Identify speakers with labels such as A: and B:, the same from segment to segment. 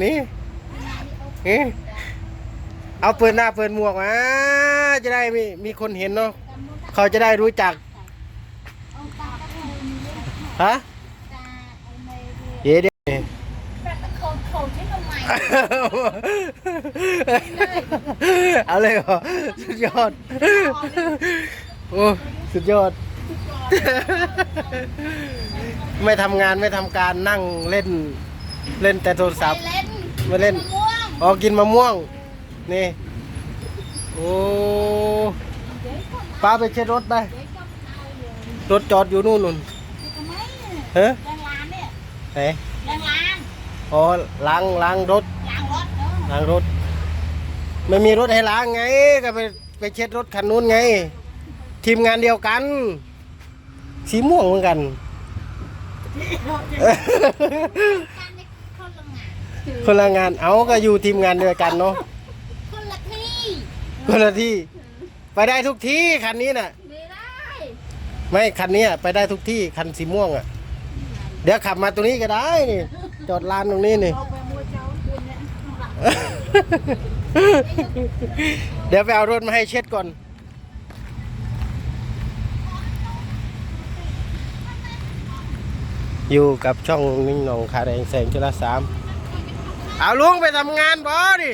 A: นี่นี่เอาเปิดหน้าเปิดหมวกมาจะได้มีมีคนเห็นเนาะเขาจะได้รู้จักฮะเดี๋ยวเดี๋ยวเอาเลยเหรอสุดยอดโอ้สุดยอด ไม่ทำงานไม่ทำการนั่งเล่น เล่นแต่โทรศัพท์
B: เล่น
A: มาเล่น
B: ม่วง
A: อ๋อ กินมะม่วง นี่ โอ้ป้าไปเช็ดรถไปรถจอดอยู่นู่นนู่น
B: ทำไม
A: เฮ้ย
B: แรงล้างเนี่ย
A: ไหน
B: แรงล้าง
A: อ๋อ ล้างล้างรถ
B: ล้างรถเนาะ
A: ล้างรถ ไม่มีรถให้ล้างไง ก็ไปไปเช็ดรถคันนู้นไง ทีมงานเดียวกัน สีม่วงเหมือนกัน
B: การใน คนละงาน
A: คนละงานเอาก็อยู่ทีมงานเดียวกันเนาะ
B: คนละที่
A: คนละที่ ไปได้ทุกที่คันนี้น่ะ
B: ไม่ได้
A: ไม่คันนี้อะไปได้ทุกที่คันสีม่วงอะ เดี๋ยวขับมาตรงนี้ก็ได้นี่ จอดลานตรงนี้นี่
B: เอาไปมัวเจ้าคุณเนี่ย
A: เดี๋ยวไปเอารถมาให้เช็ดก่อน อยู่กับช่องนิ่งหนองคาแดงแสงจุลสาม เอาลุงไปทำงานบอดิ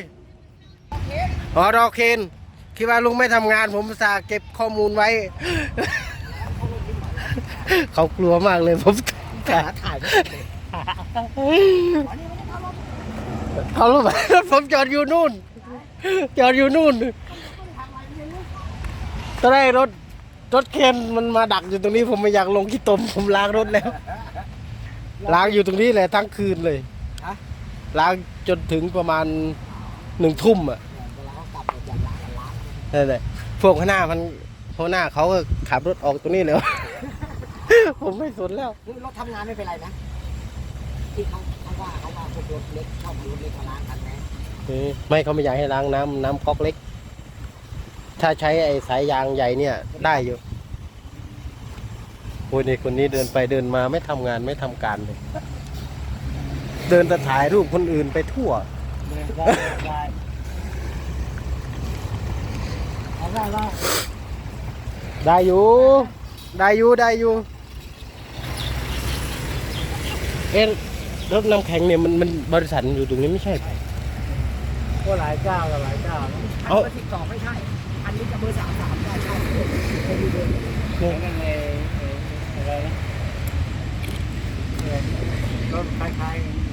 A: อ๋อรอเคนคิดว่าลุงไม่ทำงาน ผมสาเก็บข้อมูลไว้ เขากลัวมากเลยผมถ่ายถ่ายเขารู้ไหมรถผมจอดอยู่นู่น จอดอยู่นู่นตอนแรกรถรถเคนมันมาดักอยู่ตรงนี้ผมไม่อยากลงขี้ตมผมล้างรถแล้วล้างอยู่ตรงนี้แหละทั้งคืนเลย ล้างจนถึงประมาณหนึ่งทุ่มอะ
C: เวลาเขากลับรถจากร้านกันร้าน
A: นั่นแหละพวกข้างหน้ามันพวกหน้าเขาก็ขับรถออกตรงนี้เลย ผมไม่สนแล้ว
C: นี่รถทำงานไม่เป็นไรนะที่เขาเขาว่าเขาว่าพวกรถเล็กชอบรถเล็กมาล้างกันนะ
A: เออไม่เขาไม่อยากให้ล้างน้ำน้ำก๊อกเล็ก ถ้าใช้ไอ้สายยางใหญ่เนี่ย ได้อยู่โอ้ยนี่คนนี้เดินไปเดินมาไม่ทำงานไม่ทำการเลย เดินแต่ถ่ายรูปคนอื่นไปทั่ว
C: ได้ได้เอาได้ได้
A: ได้อยู่ ได้อยู่ ได้อยู่ เอ๊ะรถน้ำแข็งเนี่ยมันมันบริษัทมันอยู่ตรงนี้ไม่ใช่
C: ก็หลายเจ้าก็หลายเจ้านะอัน
A: เอา
C: เบอร์สิบสองไม่ใช่ อันนี้จะเบอร์สามสามได้ใช่เคยดูเบอร์นั่นเองอะไรนะรถคล้ายๆ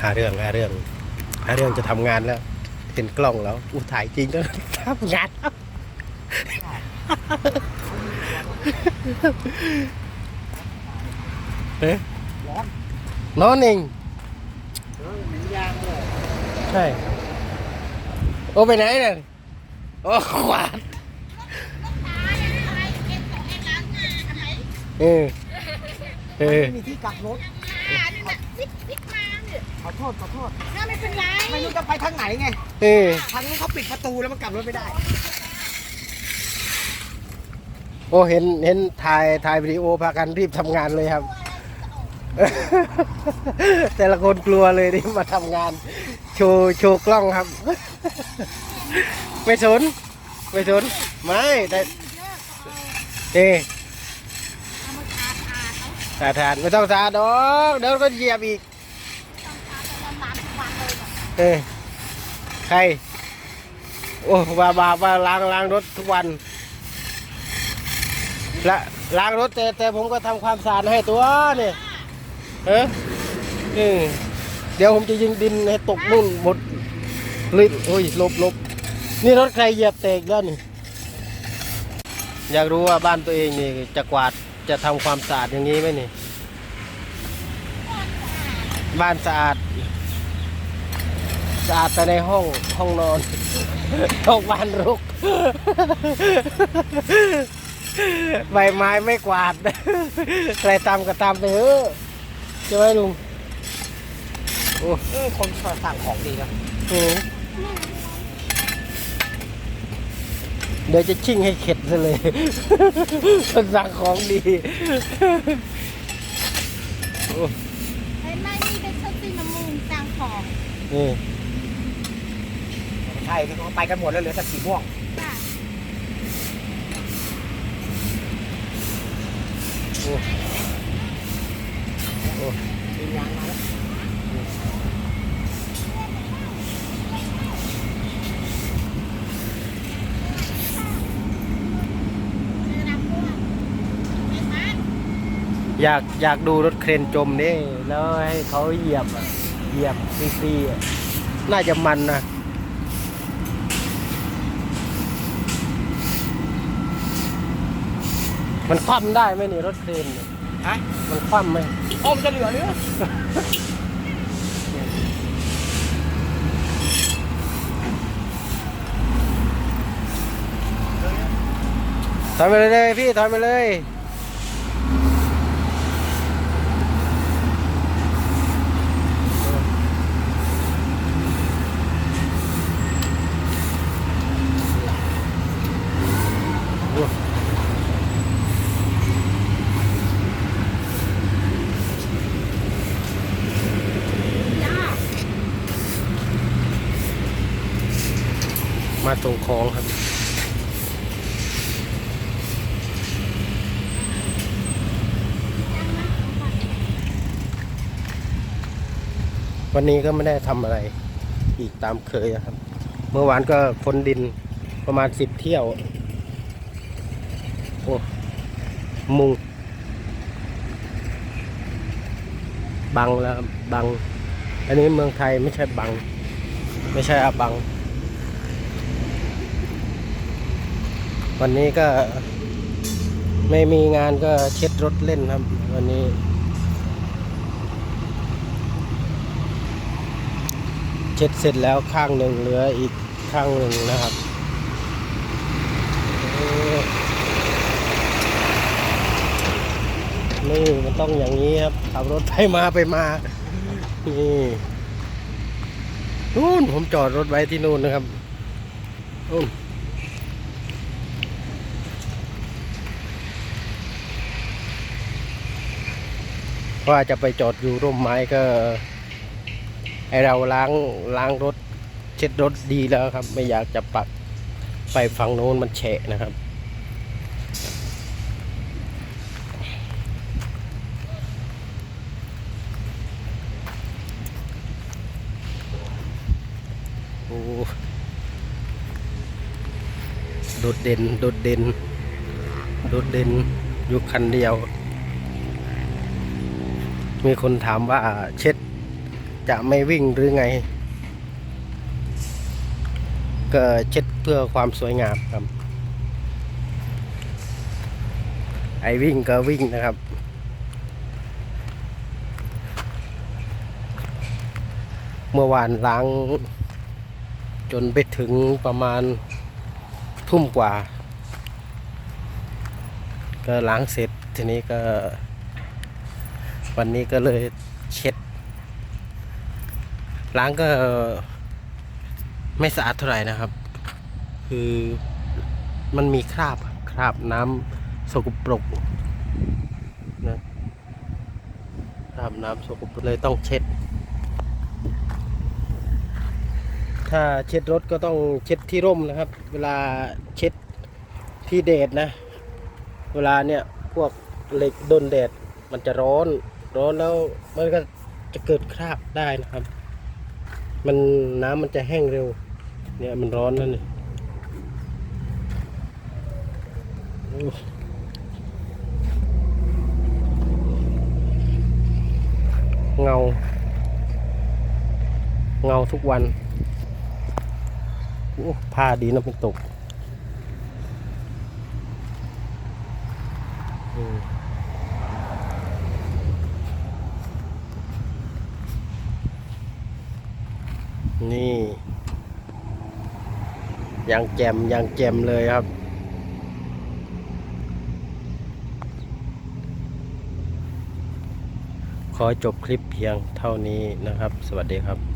A: หาเรื่องหาเรื่องหาเรื่องจะทำงานแล้วเห็นกล้องแล้วอู้ถ่ายจริงแล้วทำงานแล้วเอ๊ะ
C: ร้อน
A: นอนเอง
C: เออเหมือนยางเลย
A: ใช่โอ้ไปไหนเนี่ยโอ้ขวาด
B: ตาเนี่ยอะไรเก็บของเอ
A: เออเออ
C: ไม่มีที่กลับรถ
B: อ่านี่น่ะวิกวิกมาเนี่ย
C: ขอโทษขอโทษ
B: น่าไม่เป็นไร
C: ไม่รู้จะไปทางไหนไง
A: เออ
C: ทางนี้เขาปิดประตูแล้วมันกลับรถไม่ได้
A: โอ้เห็นเห็นถ่ายถ่ายวิดีโอพากันรีบทำงานเลยครับ แต่ละคนกลัวเลยที่มาทำงาน โชว์โชว์กล้องครับ ไม่สนไม่สนไม่แต่เอ๊ สาทานไม่ต้องสาดอกเดี๋ยวก็เหยียบอีกเอ้ยใคร โอ้บาบาบาล้างล้างรถทุกวันละล้างรถแต่แต่ผมก็ทำความสะอาดให้ตัวเนี่ยเออเออเดี๋ยวผมจะยิงดินให้ตกนู่นหมดเลยโอ้ยหลบหลบนี่รถใครเหยียบแตกแล้วนี่ อยากรู้ว่าบ้านตัวเองนี่จะกวาด จะทำความสะอาดอย่างนี้ไหมนี่ บ้านสะอาด สะอาดแต่ในห้องห้องนอน ห้องบ้านรุก ใบไม้ไม่กวาด ใครตามก็ตามไปเถอะใช่ไหมลุง โอ้
C: เออคนสั่งของดีนะ
A: โห เดี๋ยวจะชิ่งให้เข็ดซะเลยคนสั่งของดีโอ้
B: เห็นไหมนี่เป็นชุดสีน้ำมูกสร้างของ
A: นี่
C: ใช่ที่เขาไปกันหมดแล้วเหลือแต่สีม่วง
B: จ้ะ
A: โอ้โอ้
C: ทีมงานมาแล้ว
B: เรือดำม่วงเห็นไหม
A: อยากอยากดูรถเครนจมนี่แล้วให้เขาเหยียบอะเหยียบฟรีๆอะน่าจะมันนะมันคว่ำได้ไหมนี่รถเครนเนี่ย
C: ฮะ
A: มันคว่ำไหม
C: โอมจะเหลือหรือ
A: ถอยไปเลยเลยพี่ถอยไปเลย ตรงคลองครับ วันนี้ก็ไม่ได้ทำอะไร อีกตามเคยครับ เมื่อวานก็คนดินประมาณสิบเที่ยว โอ้ มุง บังแล้วครับบัง อันนี้เมืองไทยไม่ใช่บัง ไม่ใช่อาบัง วันนี้ก็ไม่มีงานก็เช็ดรถเล่นครับ วันนี้ เช็ดเสร็จแล้วข้างหนึ่งเหลืออีกข้างหนึ่งนะครับนี่มันต้องอย่างนี้ครับขับรถไปมาไปมา นี่นู่นผมจอดรถไว้ที่นู่นนะครับนู่น ว่าจะไปจอดอยู่ร่มไม้ก็ให้เราล้างล้างรถ เช็ดรถดีแล้วครับ ไม่อยากจะปักไปฝั่งโน้นมันแฉะนะครับ โอ้โดดเด่นโดดเด่นโดดเด่นอยู่คันเดียว มีคนถามว่าเช็ดจะไม่วิ่งหรือไง ก็เช็ดเพื่อความสวยงามครับ ไอวิ่งก็วิ่งนะครับ เมื่อวานล้างจนไปถึงประมาณทุ่มกว่า ก็ล้างเสร็จทีนี้ก็ วันนี้ก็เลยเช็ด ล้างก็ไม่สะอาดเท่าไหร่นะครับ คือมันมีคราบคราบน้ำสกปรกนะคราบน้ำสกปรกเลยต้องเช็ด ถ้าเช็ดรถก็ต้องเช็ดที่ร่มนะครับ เวลาเช็ดที่แดดนะ เวลาเนี่ยพวกเหล็กโดนแดดมันจะร้อน ร้อนแล้วมันก็จะเกิดคราบได้นะครับ มันน้ำมันจะแห้งเร็ว เนี่ยมันร้อนแล้วนี่โอ้เงา เงาทุกวันโอ้ผ้าดีนะมันตก นี่ยังแจมยังแจมเลยครับ ขอจบคลิปเพียงเท่านี้นะครับ สวัสดีครับ